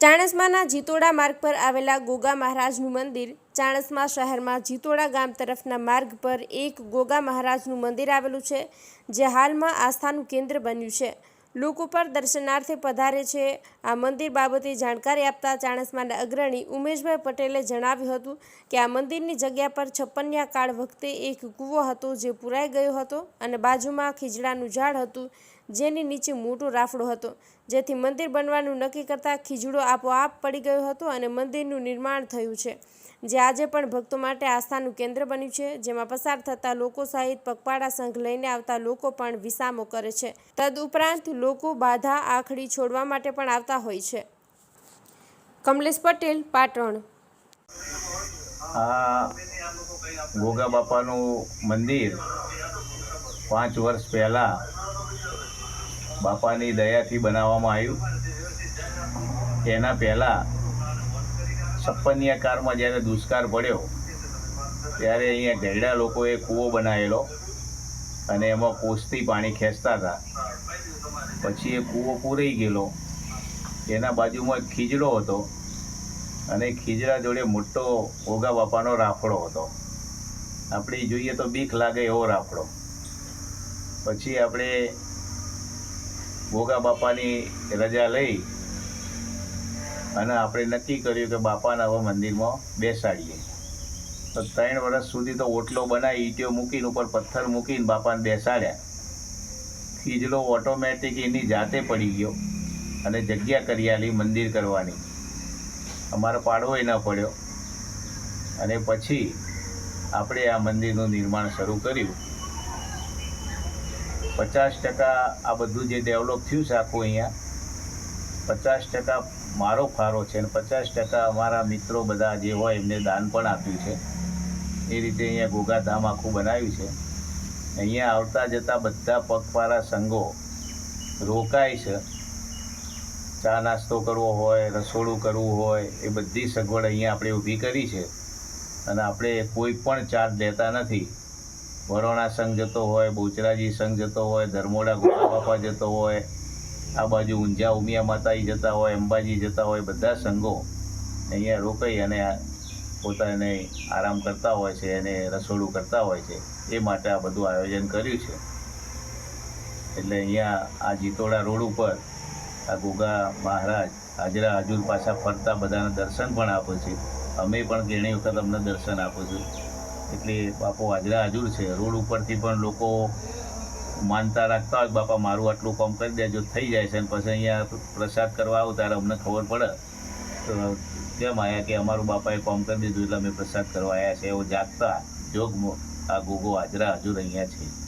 ચાણસ્માના જીતોડા માર્ગ પર આવેલા ગોગા મહારાજનું મંદિર, ચાણસમા શહેરમાં જીતોડા ગામ તરફના માર્ગ પર એક ગોગા મહારાજનું મંદિર આવેલું છે, જે હાલમાં આસ્થાનું કેન્દ્ર બન્યું છે. લોકો પર દર્શનાર્થે પધારે છે. આ મંદિર બાબતે જાણકારી આપતા ચાણસમાના અગ્રણી ઉમેશભાઈ પટેલે જણાવ્યું હતું કે આ મંદિરની જગ્યા પર છપ્પનિયા કાળ વખતે એક કૂવો હતો જે પુરાઈ ગયો હતો અને બાજુમાં ખીજડાનું ઝાડ હતું, જેની નીચે મોટો રાફડો હતો. જેથી મંદિર બનવાનું નક્કી કરતાં ખીજડો આપોઆપ પડી ગયો હતો અને મંદિરનું નિર્માણ થયું છે. જે આજે પણ ભક્તો માટે આસ્થાનું કેન્દ્ર બન્યું છે, જેમાં પસાર થતા લોકો સહિત પગપાળા સંઘ લઈને આવતા લોકો પણ વિસામો કરે છે. તદુપરાંત લોકો બાધા આખડી છોડવા માટે પણ આવતા હોય છે. કમલેશ પટેલ, પાટણ. ગોગા બાપાનું મંદિર પાંચ વર્ષ પહેલાં બાપાની દયાથી બનાવવામાં આવ્યું. એના પહેલાં છપ્પનિયા કાળમાં જ્યારે દુષ્કાળ પડ્યો, ત્યારે અહીંયા ગયડા લોકોએ કૂવો બનાવેલો અને એમાં કોસથી પાણી ખેંચતા હતા. પછી એ કૂવો પૂરાઈ ગયેલો. એના બાજુમાં એક ખીજડો હતો અને ખીજડા જોડે મોટો ઓગા બાપાનો રાફડો હતો. આપણે જોઈએ તો બીક લાગે એવો રાફડો. પછી આપણે ભોગા બાપાની રજા લઈ અને આપણે નક્કી કર્યું કે બાપાને હવે મંદિરમાં બેસાડીએ. તો ત્રણ વર્ષ સુધી તો ઓટલો બનાવી ઈટીઓ મૂકીને ઉપર પથ્થર મૂકીને બાપાને બેસાડ્યા. ખીજડો ઓટોમેટિક એની જાતે પડી ગયો. અને જગ્યા કરી આલી મંદિર કરવાની. અમારો પાડવો ન પડ્યો. અને પછી આપણે આ મંદિરનું નિર્માણ શરૂ કર્યું. પચાસ ટકા આ બધું જે ડેવલપ થયું છે આખું અહીંયા, પચાસ ટકા મારો ફાળો છે અને પચાસ ટકા અમારા મિત્રો બધા જે હોય એમને દાન પણ આપ્યું છે. એ રીતે અહીંયા ગોગાધામ આખું બનાવ્યું છે. અહીંયા આવતા જતા બધા પગપાળા સંઘો રોકાય છે. ચા નાસ્તો કરવો હોય, રસોડું કરવું હોય, એ બધી સગવડ અહીંયા આપણે ઊભી કરી છે. અને આપણે કોઈ પણ ચાર્જ લેતા નથી. વરોણા સંઘ જતો હોય બોચરાજી સંઘ જતો હોય, ધર્મોડા ગોળા બાપા જતો હોય, આ બાજુ ઊંઝા ઉમિયા માતાજી જતા હોય, અંબાજી જતા હોય, બધા સંઘો અહીંયા રોકાઈ અને પોતાને આરામ કરતા હોય છે અને રસોડું કરતા હોય છે. એ માટે આ બધું આયોજન કર્યું છે. એટલે અહીંયા આ જીતોડા રોડ ઉપર આ ગોગા મહારાજ હાજરા હજુર પાછા ફરતા બધાને દર્શન પણ આપે છે. અમે પણ ઘણી વખત અમને દર્શન આપો છું. એટલે બાપો હાજરા હજુર છે. રોડ ઉપરથી પણ લોકો માનતા રાખતા હોય, બાપા, મારું આટલું કામ કરી દેજો, થઈ જાય છે. અને પછી અહીંયા પ્રસાદ કરવા આવું ત્યારે અમને ખબર પડે. તો કેમ આવ્યા કે અમારું બાપાએ કામ કરી દીધું એટલે અમે પ્રસાદ કરવા આવ્યા છે. એવો જાગતા જોગ આ ગોગો હાજરા હજુર અહીંયા છે.